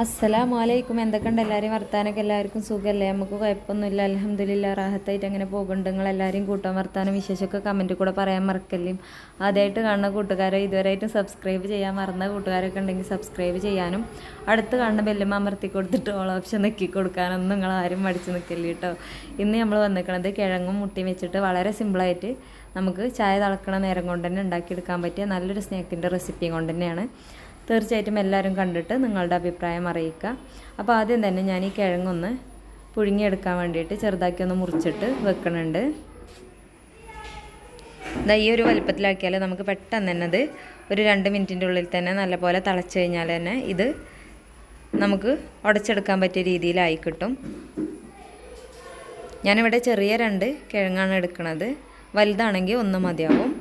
അസ്സലാമു അലൈക്കും എന്തൊക്കെയുണ്ട്? എല്ലാവരും വർത്താനൊക്കെ എല്ലാവർക്കും സുഖമല്ലേ? നമുക്ക് കുഴപ്പമൊന്നുമില്ല. അലഹമ്മദില്ല റാഹത്തായിട്ട് അങ്ങനെ പോകുന്നുണ്ട് നിങ്ങൾ എല്ലാവരും കൂട്ടാൻ വർത്താനം വിശേഷമൊക്കെ കമന്റ് കൂടെ പറയാൻ മറക്കല്ലേ ആദ്യമായിട്ട് കാണുന്ന കൂട്ടുകാരെ ഇതുവരെയായിട്ടും സബ്സ്ക്രൈബ് ചെയ്യാൻ മറന്ന കൂട്ടുകാരൊക്കെ ഉണ്ടെങ്കിൽ സബ്സ്ക്രൈബ് ചെയ്യാനും അടുത്ത് കാണുന്ന ബെല്ലുമ അമർത്തി കൊടുത്തിട്ട് ഓൾ ഓപ്ഷൻ നെക്കി കൊടുക്കാനൊന്നും നിങ്ങൾ ആരും മടിച്ച് നിൽക്കല്ലേ കേട്ടോ. ഇന്ന് നമ്മൾ വന്നിരിക്കണത് കിഴങ്ങും മുട്ടിയും വെച്ചിട്ട് വളരെ സിമ്പിളായിട്ട് നമുക്ക് ചായ തിളക്കണ നേരം കൊണ്ട് തന്നെ ഉണ്ടാക്കിയെടുക്കാൻ പറ്റിയ നല്ലൊരു സ്നാക്കിന്റെ റെസിപ്പിയും കൊണ്ട് തന്നെയാണ്. തീർച്ചയായിട്ടും എല്ലാവരും കണ്ടിട്ട് നിങ്ങളുടെ അഭിപ്രായം അറിയിക്കുക. അപ്പോൾ ആദ്യം തന്നെ ഞാൻ ഈ കിഴങ്ങൊന്ന് പുഴുങ്ങിയെടുക്കാൻ വേണ്ടിയിട്ട് ചെറുതാക്കി ഒന്ന് മുറിച്ചിട്ട് വെക്കണുണ്ട്. ഇതാ ഈ ഒരു വലുപ്പത്തിലാക്കിയാൽ നമുക്ക് പെട്ടെന്ന് തന്നെ അത് ഒരു രണ്ട് മിനിറ്റിന്റെ ഉള്ളിൽ തന്നെ നല്ലപോലെ തിളച്ച് കഴിഞ്ഞാൽ തന്നെ ഇത് നമുക്ക് ഉടച്ചെടുക്കാൻ പറ്റിയ രീതിയിലായി കിട്ടും. ഞാനിവിടെ ചെറിയ രണ്ട് കിഴങ്ങാണ് എടുക്കുന്നത് വലുതാണെങ്കിൽ ഒന്ന് മതിയാവും.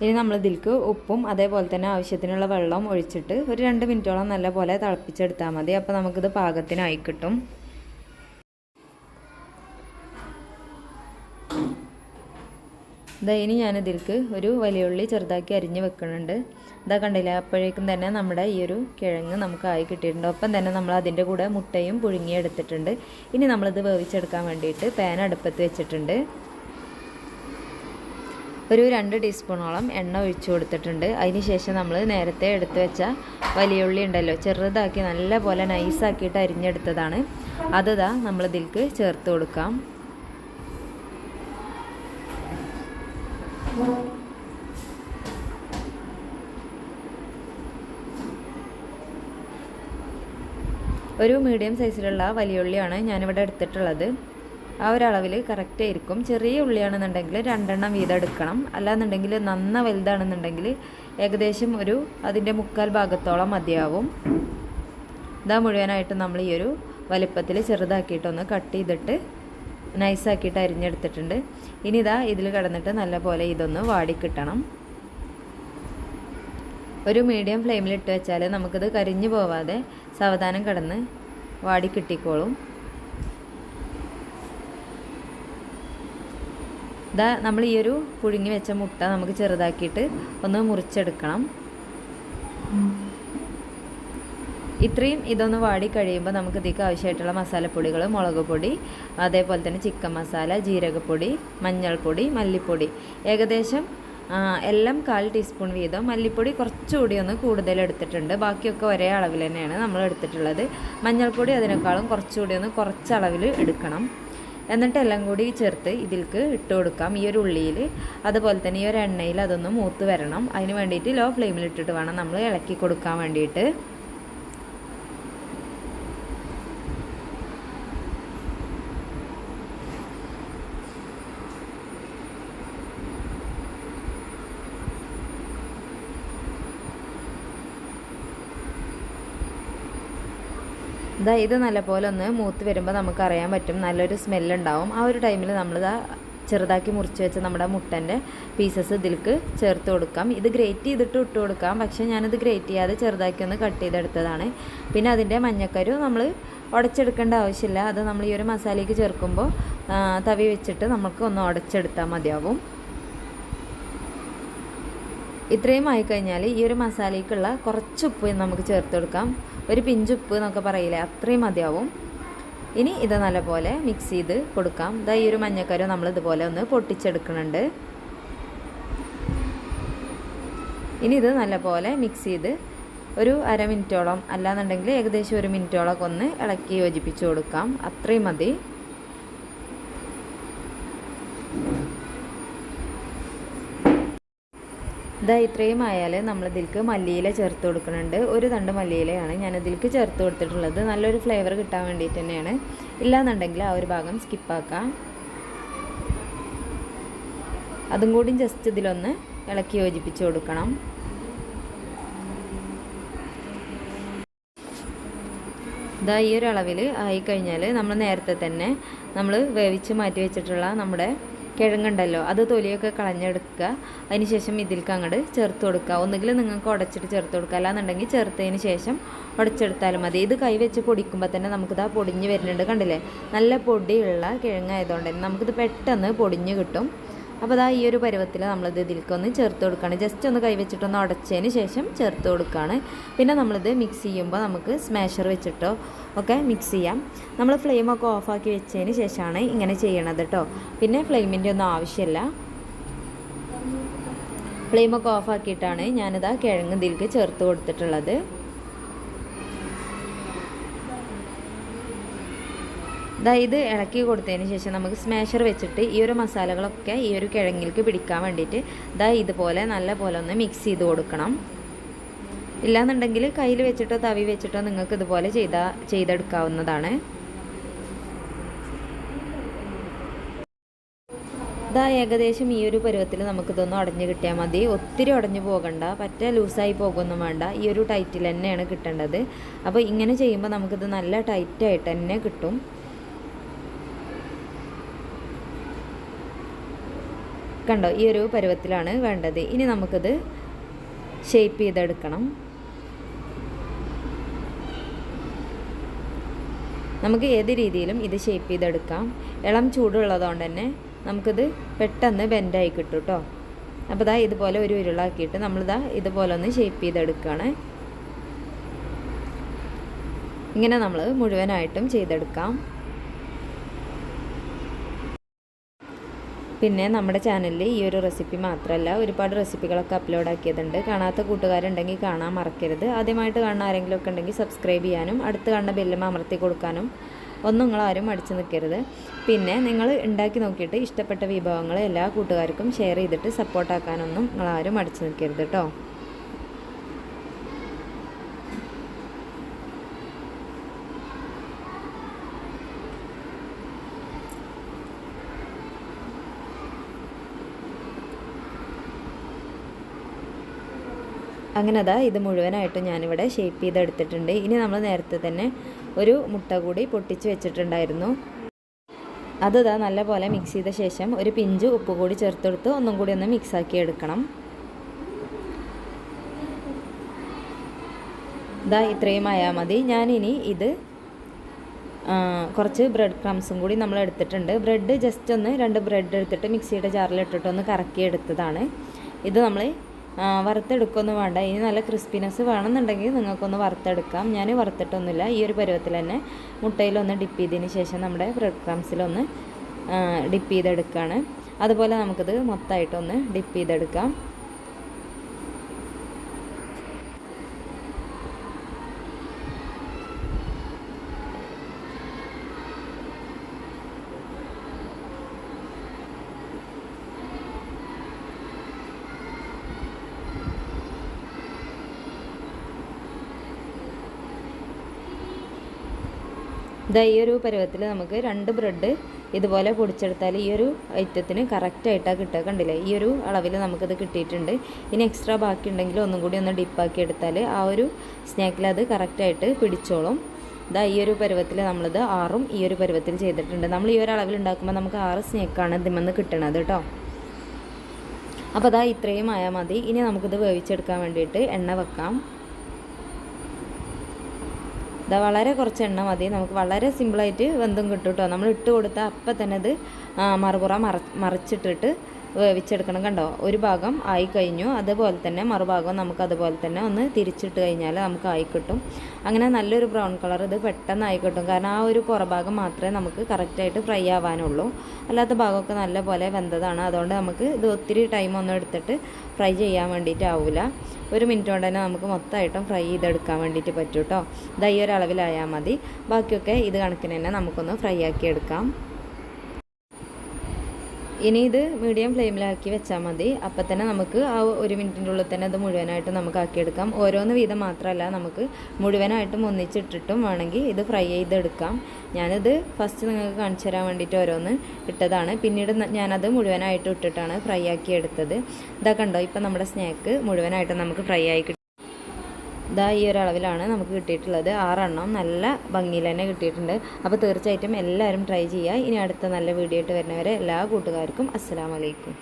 ഇനി നമ്മൾ ഇതിലേക്ക് ഉപ്പും അതേപോലെ തന്നെ ആവശ്യത്തിനുള്ള വെള്ളം ഒഴിച്ചിട്ട് ഒരു രണ്ട് മിനിറ്റോളം നല്ലപോലെ തിളപ്പിച്ചെടുത്താൽ മതി. അപ്പോൾ നമുക്കിത് പാകത്തിനായി കിട്ടും. ഇതാ ഇനി ഞാനിതിലേക്ക് ഒരു വലിയ ഉള്ളി ചെറുതാക്കി അരിഞ്ഞ് വെക്കുന്നുണ്ട്. ഇതാ കണ്ടില്ല അപ്പോഴേക്കും തന്നെ നമ്മുടെ ഈ ഒരു കിഴങ്ങ് നമുക്ക് ആയി കിട്ടിയിട്ടുണ്ട്. ഒപ്പം തന്നെ നമ്മൾ അതിന്റെ കൂടെ മുട്ടയും പുഴുങ്ങിയെടുത്തിട്ടുണ്ട് ഇനി നമ്മളിത് വേവിച്ചെടുക്കാൻ വേണ്ടിയിട്ട് പാൻ അടുപ്പത്ത് വെച്ചിട്ടുണ്ട്. ഒരു രണ്ട് ടീസ്പൂണോളം എണ്ണ ഒഴിച്ചു കൊടുത്തിട്ടുണ്ട്. അതിന് ശേഷം നമ്മൾ നേരത്തെ എടുത്തു വെച്ച വലിയ ഉള്ളി ഉണ്ടല്ലോ ചെറുതാക്കി നല്ല പോലെ നൈസാക്കിയിട്ട് അരിഞ്ഞെടുത്തതാണ്. അത് ഇതാ നമ്മളിതിലേക്ക് ചേർത്ത് കൊടുക്കാം. ഒരു മീഡിയം സൈസിലുള്ള വലിയ ഉള്ളിയാണ് ഞാനിവിടെ എടുത്തിട്ടുള്ളത്. ആ ഒരളവിൽ കറക്റ്റ് ആയിരിക്കും. ചെറിയ ഉള്ളിയാണെന്നുണ്ടെങ്കിൽ രണ്ടെണ്ണം വീതം എടുക്കണം അല്ലാന്നുണ്ടെങ്കിൽ നന്ന വലുതാണെന്നുണ്ടെങ്കിൽ ഏകദേശം ഒരു അതിന്റെ മുക്കാൽ ഭാഗത്തോളം മതിയാവും. ഇതാ മുഴുവനായിട്ട് നമ്മൾ ഈ ഒരു വലിപ്പത്തിൽ ചെറുതാക്കിയിട്ടൊന്ന് കട്ട് ചെയ്തിട്ട് നൈസാക്കിയിട്ട് അരിഞ്ഞെടുത്തിട്ടുണ്ട്. ഇനി ഇതാ ഇതിൽ കിടന്നിട്ട് നല്ലപോലെ ഇതൊന്ന് വാടിക്കിട്ടണം ഒരു മീഡിയം ഫ്ലെയിമിൽ ഇട്ട് വെച്ചാൽ നമുക്കിത് കരിഞ്ഞു പോവാതെ സാവധാനം കിടന്ന് വാടി കിട്ടിക്കോളും. ഇതാ നമ്മൾ ഈ ഒരു പുഴുങ്ങി വെച്ച മുട്ട നമുക്ക് ചെറുതാക്കിയിട്ട് ഒന്ന് മുറിച്ചെടുക്കണം. ഇത്രയും ഇതൊന്ന് വാടി കഴിയുമ്പോൾ നമുക്ക് ഇതിലേക്ക് ആവശ്യമായിട്ടുള്ള മസാലപ്പൊടികൾ മുളക് പൊടി അതേപോലെ തന്നെ ചിക്കൻ മസാല ജീരകപ്പൊടി മഞ്ഞൾപ്പൊടി മല്ലിപ്പൊടി. ഏകദേശം എല്ലാം കാൽ ടീസ്പൂൺ വീതം. മല്ലിപ്പൊടി കുറച്ചുകൂടി ഒന്ന് കൂടുതൽ എടുത്തിട്ടുണ്ട്. ബാക്കിയൊക്കെ ഒരേ അളവിൽ തന്നെയാണ് നമ്മൾ എടുത്തിട്ടുള്ളത്. മഞ്ഞൾപ്പൊടി അതിനേക്കാളും കുറച്ചുകൂടി ഒന്ന് കുറച്ച് അളവിൽ എടുക്കണം. എന്നിട്ട് എല്ലാം കൂടി ചേർത്ത് ഇതിൽക്ക് ഇട്ട് കൊടുക്കാം. ഈ ഒരു ഉള്ളിയിൽ അതുപോലെ തന്നെ ഈ ഒരു എണ്ണയിൽ അതൊന്ന് മൂത്ത് വരണം. അതിന് വേണ്ടിയിട്ട് ലോ ഫ്ലെയിമിൽ ഇട്ടിട്ട് വേണം നമ്മൾ ഇളക്കി കൊടുക്കാൻ വേണ്ടിയിട്ട്. ഇതാ ഇത് നല്ലപോലെ ഒന്ന് മൂത്ത് വരുമ്പോൾ നമുക്കറിയാൻ പറ്റും. നല്ലൊരു സ്മെല്ലുണ്ടാവും. ആ ഒരു ടൈമിൽ നമ്മളിതാ ചെറുതാക്കി മുറിച്ച് വെച്ച നമ്മുടെ മുട്ടന്റെ പീസസ് ഇതിലേക്ക് ചേർത്ത് കൊടുക്കാം. ഇത് ഗ്രേറ്റ് ചെയ്തിട്ട് ഇട്ട് കൊടുക്കാം. പക്ഷേ ഞാനിത് ഗ്രേറ്റ് ചെയ്യാതെ ചെറുതാക്കി ഒന്ന് കട്ട് ചെയ്തെടുത്തതാണ്. പിന്നെ അതിന്റെ മഞ്ഞക്കരു നമ്മൾ ഉടച്ചെടുക്കേണ്ട ആവശ്യമില്ല. അത് നമ്മൾ ഈ ഒരു മസാലയ്ക്ക് ചേർക്കുമ്പോൾ തവി വെച്ചിട്ട് നമുക്ക് ഒന്ന് ഉടച്ചെടുത്താൽ മതിയാവും. ഇത്രയും ആയിക്കഴിഞ്ഞാൽ ഈ ഒരു മസാലയ്ക്കുള്ള കുറച്ച് ഉപ്പ് നമുക്ക് ചേർത്ത് കൊടുക്കാം. ഒരു പിഞ്ചുപ്പ് എന്നൊക്കെ പറയില്ലേ അത്രയും മതിയാവും. ഇനി ഇത് നല്ലപോലെ മിക്സ് ചെയ്ത് കൊടുക്കാം. ഇതാ ഈ ഒരു മഞ്ഞക്കരം നമ്മൾ ഇതുപോലെ ഒന്ന് പൊട്ടിച്ചെടുക്കുന്നുണ്ട്. ഇനി ഇത് നല്ലപോലെ മിക്സ് ചെയ്ത് ഒരു അര മിനിറ്റോളം അല്ലാന്നുണ്ടെങ്കിൽ ഏകദേശം ഒരു മിനിറ്റോളം ഒന്ന് ഇളക്കി യോജിപ്പിച്ച് കൊടുക്കാം. അത്രയും മതി. ഇതാ ഇത്രയും ആയാൽ നമ്മൾ ഇതിലേക്ക് മല്ലിയില ചേർത്ത് കൊടുക്കുന്നുണ്ട്. ഒരു തണ്ട് മല്ലിയിലയാണ് ഞാൻ ഇതിലേക്ക് ചേർത്ത് കൊടുത്തിട്ടുള്ളത്. നല്ലൊരു ഫ്ലേവർ കിട്ടാൻ വേണ്ടിയിട്ട് തന്നെയാണ്. ഇല്ലാന്നുണ്ടെങ്കിൽ ആ ഒരു ഭാഗം സ്കിപ്പാക്കാം അതും കൂടി ജസ്റ്റ് ഇതിലൊന്ന് ഇളക്കി യോജിപ്പിച്ച് കൊടുക്കണം. ഇതാ ഈ ഒരു അളവിൽ ആയിക്കഴിഞ്ഞാൽ നമ്മൾ നേരത്തെ തന്നെ നമ്മൾ വേവിച്ച് മാറ്റി വെച്ചിട്ടുള്ള നമ്മുടെ കിഴങ്ങുണ്ടല്ലോ അത് തൊലിയൊക്കെ കളഞ്ഞെടുക്കുക. അതിനുശേഷം ഇതിലേക്ക് അങ്ങോട്ട് ചേർത്ത് കൊടുക്കുക. ഒന്നുകിൽ നിങ്ങൾക്ക് ഉടച്ചിട്ട് ചേർത്ത് കൊടുക്കുക. അല്ലാന്നുണ്ടെങ്കിൽ ചേർത്തതിന് ശേഷം ഉടച്ചെടുത്താലും മതി. ഇത് കൈ വെച്ച് പൊടിക്കുമ്പോൾ തന്നെ നമുക്കിത് ആ പൊടിഞ്ഞ് വരുന്നുണ്ട് കണ്ടില്ലേ? നല്ല പൊടിയുള്ള കിഴങ്ങായതുകൊണ്ട് തന്നെ നമുക്കിത് പെട്ടെന്ന് പൊടിഞ്ഞ് കിട്ടും. അപ്പോൾ അതാ ഈ ഒരു പരുവത്തിൽ നമ്മളിത് ഇതിലേക്കൊന്ന് ചേർത്ത് കൊടുക്കുകയാണ് ജസ്റ്റ് ഒന്ന് കൈവച്ചിട്ടൊന്ന് ഉടച്ചതിന് ശേഷം ചേർത്ത് കൊടുക്കുകയാണ് പിന്നെ നമ്മളിത് മിക്സ് ചെയ്യുമ്പോൾ നമുക്ക് സ്മാഷർ വെച്ചിട്ടോ ഒക്കെ മിക്സ് ചെയ്യാം. നമ്മൾ ഫ്ലെയിമൊക്കെ ഓഫാക്കി വെച്ചതിന് ശേഷമാണ് ഇങ്ങനെ ചെയ്യണത് കേട്ടോ പിന്നെ ഫ്ലെയിമിന്റെ ഒന്നും ആവശ്യമില്ല ഫ്ലെയിമൊക്കെ ഓഫാക്കിയിട്ടാണ് ഞാനിതാ കിഴങ്ങ് ഇതിലേക്ക് ചേർത്ത് കൊടുത്തിട്ടുള്ളത്. ഇതാ ഇളക്കി കൊടുത്തതിന് ശേഷം നമുക്ക് സ്മാഷർ വെച്ചിട്ട് ഈ ഒരു മസാലകളൊക്കെ ഈ ഒരു കിഴങ്ങിലേക്ക് പിടിക്കാൻ വേണ്ടിയിട്ട് ദാ ഇതുപോലെ നല്ല പോലെ ഒന്ന് മിക്സ് ചെയ്ത് കൊടുക്കണം. ഇല്ലാന്നുണ്ടെങ്കിൽ കയ്യിൽ വെച്ചിട്ടോ തവി വെച്ചിട്ടോ നിങ്ങൾക്ക് ഇതുപോലെ ചെയ്താൽ ചെയ്തെടുക്കാവുന്നതാണ്. ഇതാ ഏകദേശം ഈ ഒരു പരുവത്തിൽ നമുക്കിതൊന്ന് ഉടഞ്ഞ് കിട്ടിയാൽ മതി. ഒത്തിരി ഉടഞ്ഞു പോകണ്ട പറ്റ ലൂസായി പോകുമൊന്നും വേണ്ട. ഈ ഒരു ടൈറ്റിൽ തന്നെയാണ് കിട്ടേണ്ടത്. അപ്പോൾ ഇങ്ങനെ ചെയ്യുമ്പോൾ നമുക്കിത് നല്ല ടൈറ്റായിട്ട് തന്നെ കിട്ടും. കണ്ടോ ഈ ഒരു പരുവത്തിലാണ് വേണ്ടത്. ഇനി നമുക്കത് ഷേപ്പ് ചെയ്തെടുക്കണം. നമുക്ക് ഏത് രീതിയിലും ഇത് ഷേപ്പ് ചെയ്തെടുക്കാം. ഇളം ചൂടുള്ളതുകൊണ്ട് തന്നെ നമുക്കിത് പെട്ടെന്ന് ബെൻഡായി കിട്ടും കേട്ടോ അപ്പോൾ ഇതാ ഇതുപോലെ ഒരു ഉരുളാക്കിയിട്ട് നമ്മളിതാ ഇതുപോലെ ഒന്ന് ഷേപ്പ് ചെയ്തെടുക്കുകയാണ് ഇങ്ങനെ നമ്മൾ മുഴുവനായിട്ടും ചെയ്തെടുക്കാം. പിന്നെ നമ്മുടെ ചാനലിൽ ഈ ഒരു റെസിപ്പി മാത്രമല്ല ഒരുപാട് റെസിപ്പികളൊക്കെ അപ്ലോഡ് ആക്കിയതുണ്ട്. കാണാത്ത കൂട്ടുകാരുണ്ടെങ്കിൽ കാണാൻ മറക്കരുത്. ആദ്യമായിട്ട് കാണുന്ന ആരെങ്കിലും ഒക്കെ ഉണ്ടെങ്കിൽ സബ്സ്ക്രൈബ് ചെയ്യാനും അടുത്ത് കാണുന്ന ബെല്ലും അമർത്തി കൊടുക്കാനും ഒന്നും നിങ്ങളാരും അടിച്ചു നിൽക്കരുത്. പിന്നെ നിങ്ങൾ ഉണ്ടാക്കി നോക്കിയിട്ട് ഇഷ്ടപ്പെട്ട വിഭവങ്ങൾ എല്ലാ കൂട്ടുകാർക്കും ഷെയർ ചെയ്തിട്ട് സപ്പോർട്ടാക്കാനൊന്നും നിങ്ങളാരും അടിച്ചു നിൽക്കരുത് കേട്ടോ അങ്ങനെ അതാ ഇത് മുഴുവനായിട്ട് ഞാനിവിടെ ഷേപ്പ് ചെയ്തെടുത്തിട്ടുണ്ട്. ഇനി നമ്മൾ നേരത്തെ തന്നെ ഒരു മുട്ട കൂടി പൊട്ടിച്ച് വെച്ചിട്ടുണ്ടായിരുന്നു. അതതാ നല്ല പോലെ മിക്സ് ചെയ്ത ശേഷം ഒരു പിഞ്ച് ഉപ്പ് കൂടി ചേർത്തെടുത്ത് ഒന്നും കൂടി ഒന്ന് മിക്സാക്കി എടുക്കണം. ഇതാ ഇത്രയും ആയാൽ മതി. ഞാനിനി ഇത് കുറച്ച് ബ്രെഡ് ക്രംസും കൂടി നമ്മൾ എടുത്തിട്ടുണ്ട്. ബ്രെഡ് ജസ്റ്റ് ഒന്ന് രണ്ട് ബ്രെഡ് എടുത്തിട്ട് മിക്സിയുടെ ജാറിൽ ഇട്ടിട്ട് ഒന്ന് കറക്കി എടുത്തതാണ് ഇത് നമ്മൾ വറുത്തെടുക്കൊന്നും വേണ്ട. ഇനി നല്ല ക്രിസ്പിനെസ് വേണമെന്നുണ്ടെങ്കിൽ നിങ്ങൾക്കൊന്ന് വറുത്തെടുക്കാം. ഞാൻ വറുത്തിട്ടൊന്നുമില്ല. ഈ ഒരു പരുവത്തിൽ തന്നെ മുട്ടയിലൊന്ന് ഡിപ്പ് ചെയ്തതിന് ശേഷം നമ്മുടെ ബ്രെഡ് ക്രംസിലൊന്ന് ഡിപ്പ് ചെയ്തെടുക്കുകയാണ് അതുപോലെ നമുക്കിത് മൊത്തമായിട്ടൊന്ന് ഡിപ്പ് ചെയ്തെടുക്കാം. ഇതാ ഈ ഒരു പരുവത്തിൽ നമുക്ക് രണ്ട് ബ്രെഡ് ഇതുപോലെ പൊടിച്ചെടുത്താൽ ഈ ഒരു ഐറ്റത്തിന് കറക്റ്റായിട്ടാണ് കിട്ടുക. കണ്ടില്ലേ? ഈ ഒരു അളവിൽ നമുക്കത് കിട്ടിയിട്ടുണ്ട്. ഇനി എക്സ്ട്രാ ബാക്കി ഉണ്ടെങ്കിൽ ഒന്നും കൂടി ഒന്ന് ഡിപ്പാക്കി എടുത്താൽ ആ ഒരു സ്നാക്കിൽ അത് കറക്റ്റായിട്ട് പിടിച്ചോളും. ഇതാ ഈ ഒരു പരുവത്തിൽ നമ്മളിത് ആറും ഈ ഒരു പരുവത്തിൽ ചെയ്തിട്ടുണ്ട്. നമ്മൾ ഈ ഒരു അളവിൽ ഉണ്ടാക്കുമ്പോൾ നമുക്ക് ആറ് സ്നാക്കാണ് ഇതിമെന്ന് കിട്ടണത് കേട്ടോ. അപ്പോൾ അതാ ഇത്രയും ആയാൽ മതി. ഇനി നമുക്കിത് വേവിച്ചെടുക്കാൻ വേണ്ടിയിട്ട് എണ്ണ വെക്കാം. ഇതാ വളരെ കുറച്ച് എണ്ണ മതി. നമുക്ക് വളരെ സിമ്പിളായിട്ട് വെന്തും കിട്ടും കേട്ടോ നമ്മൾ ഇട്ട് കൊടുത്താൽ അപ്പം തന്നെ അത് മറുപുറ മറ മറിച്ചിട്ടിട്ട് വേവിച്ചെടുക്കണം കണ്ടോ? ഒരു ഭാഗം ആയി കഴിഞ്ഞു അതുപോലെ തന്നെ മറുഭാഗം നമുക്ക് അതുപോലെ തന്നെ ഒന്ന് തിരിച്ചിട്ട് കഴിഞ്ഞാൽ നമുക്ക് ആയി കിട്ടും. അങ്ങനെ നല്ലൊരു ബ്രൗൺ കളർ ഇത് പെട്ടെന്ന് ആയി കിട്ടും. കാരണം ആ ഒരു പുറഭാഗം മാത്രമേ നമുക്ക് കറക്റ്റായിട്ട് ഫ്രൈ ആവാനുള്ളൂ. അല്ലാത്ത ഭാഗമൊക്കെ നല്ല പോലെ വെന്തതാണ്. അതുകൊണ്ട് നമുക്ക് ഇത് ഒത്തിരി ടൈം ഒന്നും എടുത്തിട്ട് ഫ്രൈ ചെയ്യാൻ വേണ്ടിയിട്ടാവില്ല ഒരു മിനിറ്റ് കൊണ്ട് തന്നെ നമുക്ക് മൊത്തമായിട്ടും ഫ്രൈ ചെയ്തെടുക്കാൻ വേണ്ടിയിട്ട് പറ്റും കേട്ടോ ഇതായി ഒരളവിലായാൽ മതി. ബാക്കിയൊക്കെ ഇത് കണക്കിന് തന്നെ നമുക്കൊന്ന് ഫ്രൈ ആക്കി എടുക്കാം. ഇനി ഇത് മീഡിയം ഫ്ലെയിമിലാക്കി വെച്ചാൽ മതി. അപ്പം തന്നെ നമുക്ക് ആ ഒരു മിനിറ്റിന്റെ ഉള്ളിൽ തന്നെ അത് മുഴുവനായിട്ട് നമുക്ക് ആക്കിയെടുക്കാം. ഓരോന്ന് വീതം മാത്രമല്ല നമുക്ക് മുഴുവനായിട്ടും ഒന്നിച്ചിട്ടിട്ടും വേണമെങ്കിൽ ഇത് ഫ്രൈ ചെയ്തെടുക്കാം. ഞാനിത് ഫസ്റ്റ് നിങ്ങൾക്ക് കാണിച്ചു തരാൻ വേണ്ടിയിട്ട് ഓരോന്ന് ഇട്ടതാണ്. പിന്നീട് ഞാനത് മുഴുവനായിട്ട് ഇട്ടിട്ടാണ് ഫ്രൈ ആക്കി എടുത്തത്. ഇതാ കണ്ടോ ഇപ്പം നമ്മുടെ സ്നാക്ക് മുഴുവനായിട്ട് നമുക്ക് ഫ്രൈ ആയി ഇതാ ഈ ഒരു അളവിലാണ് നമുക്ക് കിട്ടിയിട്ടുള്ളത്. ആറെണ്ണം നല്ല ഭംഗിയിൽ തന്നെ കിട്ടിയിട്ടുണ്ട്. അപ്പോൾ തീർച്ചയായിട്ടും എല്ലാവരും ട്രൈ ചെയ്യുക. ഇനി അടുത്ത നല്ല വീഡിയോ ആയിട്ട് വരുന്നവരെ എല്ലാ കൂട്ടുകാർക്കും അസ്സാം വലൈക്കും